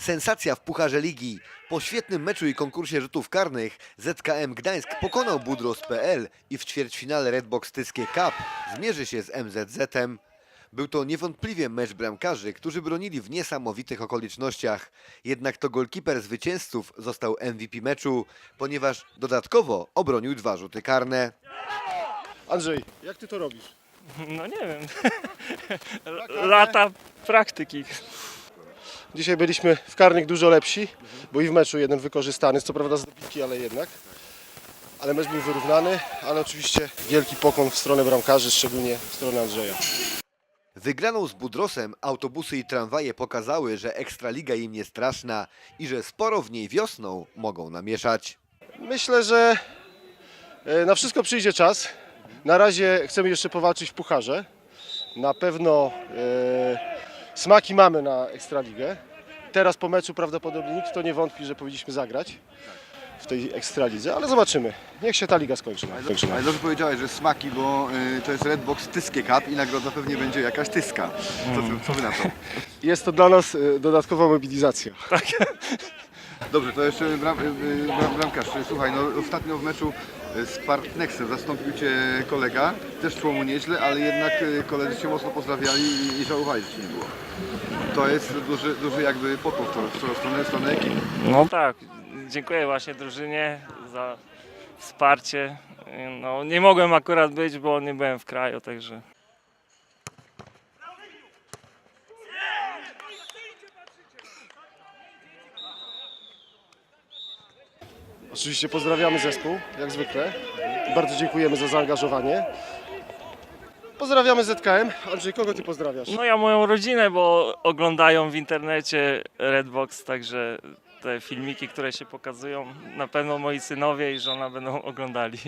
Sensacja w Pucharze Ligi. Po świetnym meczu i konkursie rzutów karnych ZKM Gdańsk pokonał Budros.pl i w ćwierćfinale Redbox Tyskie Cup zmierzy się z MZZ-em. Był to niewątpliwie mecz bramkarzy, którzy bronili w niesamowitych okolicznościach. Jednak to golkiper zwycięzców został MVP meczu, ponieważ dodatkowo obronił dwa rzuty karne. Andrzej, jak ty to robisz? No nie wiem. Lata praktyki. Dzisiaj byliśmy w karnych dużo lepsi, bo i w meczu jeden wykorzystany, co prawda z dobitki, ale jednak. Ale mecz był wyrównany, ale oczywiście wielki pokłon w stronę bramkarzy, szczególnie w stronę Andrzeja. Wygraną z Budrosem autobusy i tramwaje pokazały, że Ekstraliga im nie straszna i że sporo w niej wiosną mogą namieszać. Myślę, że e, na wszystko przyjdzie czas. Na razie chcemy jeszcze powalczyć w pucharze. Na pewno e, smaki mamy na Ekstraligę. Teraz po meczu prawdopodobnie nikt to nie wątpi, że powinniśmy zagrać w tej Ekstralidze, ale zobaczymy. Niech się ta liga skończy. Skończy Ale dobrze powiedziałeś, że smaki, bo y, to jest Redbox Tyskie Cup i nagroda pewnie będzie jakaś tyska. Co, ty- co wy na to? Jest to dla nas e, dodatkowa mobilizacja. Dobrze, to jeszcze bram, y, y, bram, bramkarz. Słuchaj, no ostatnio w meczu y, z Partnexem zastąpił Cię kolega. Też szło mu nieźle, ale jednak koledzy Cię mocno pozdrawiali i, i żałowali, że Cię nie było. To jest duży, duży jakby pokłon w stronę, w stronę ekipy. No tak, dziękuję właśnie drużynie za wsparcie. No, nie mogłem akurat być, bo nie byłem w kraju, także Oczywiście pozdrawiamy zespół, jak zwykle. Bardzo dziękujemy za zaangażowanie. Pozdrawiamy ZKM. Andrzej, kogo ty pozdrawiasz? No ja moją rodzinę, bo oglądają w internecie Redbox, także te filmiki, które się pokazują, na pewno moi synowie i żona będą oglądali.